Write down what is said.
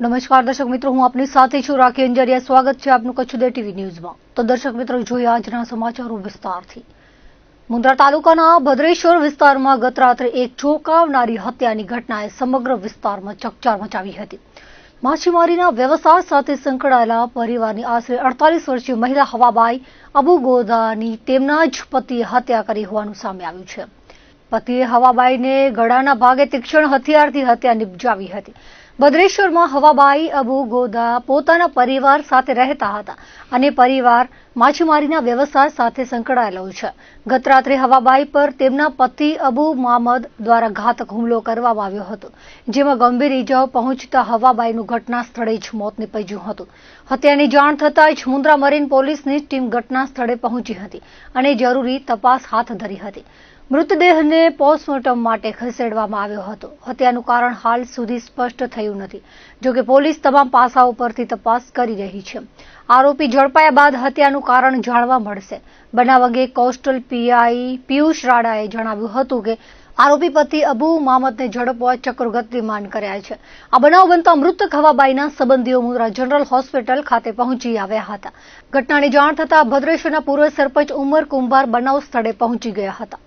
નમસ્કાર, દર્શક મિત્રો, હું આપની સાથે છું રાખી અંજારિયા. સ્વાગત છે આપનું કચ્છ દે ટીવી ન્યૂઝમાં. તો દર્શક મિત્રો, જોઈએ આજના સમાચારો વિસ્તારથી. મુંદ્રા તાલુકાના ભદ્રેશ્વર વિસ્તારમાં ગત રાત્રે એક ચોંકાવનારી હત્યાની ઘટનાએ સમગ્ર વિસ્તારમાં ચકચાર મચાવી હતી. માછીમારીના વ્યવસાય સાથે સંકળાયેલા પરિવારની આશરે અડતાલીસ વર્ષીય મહિલા હવાબાઈ અબુ ગોદાની તેમના જ પતિએ હત્યા કરી હોવાનું સામે આવ્યું છે. પતિએ હવાબાઈને ગળાના ભાગે તીક્ષ્ણ હથિયારથી હત્યા નિપજાવી હતી. ભદ્રેશ્વરમાં હવાબાઈ અબુ ગોદા પોતાના પરિવાર સાથે રહેતા હતા અને પરિવાર માછીમારીના વ્યવસાય સાથે સંકળાયેલો છે. ગત રાત્રે હવાબાઈ પર તેમના પતિ અબુ મામદ દ્વારા ઘાતક હુમલો કરવામાં આવ્યો હતો, જેમાં ગંભીર ઇજાઓ પહોંચતા હવાબાઈનું ઘટના સ્થળે જ મોત નીપજ્યું હતું. હત્યાની જાણ થતાં જ મુન્દ્રા મરીન પોલીસની ટીમ ઘટના સ્થળે પહોંચી હતી અને જરૂરી તપાસ હાથ ધરી હતી. મૃતદેહને પોસ્ટમોર્ટમ માટે ખસેડવામાં આવ્યો હતો. હત્યાનું કારણ હાલ સુધી સ્પષ્ટ થયું નથી. જોકે પોલીસ તમામ પાસાઓ પરથી તપાસ કરી રહી છે. આરોપી ઝડપાયા બાદ હત્યાનું કારણ જાણવા મળશે. બનાવ અંગે કોસ્ટલ પીઆઈ પિયુષ રાડાએ જણાવ્યું હતું કે, આરોપી પતિ અબુ મામદને ઝડપવા ચક્રો ગતિમાન કર્યા છે. આ બનાવ બનતા મૃતક હવાબાઈના સંબંધીઓ મુદ્રા જનરલ હોસ્પિટલ ખાતે પહોંચી આવ્યા હતા. ઘટનાની જાણ થતાં ભદ્રેશ્વરના પૂર્વ સરપંચ ઉમર કુંભાર બનાવ સ્થળે પહોંચી ગયા હતા.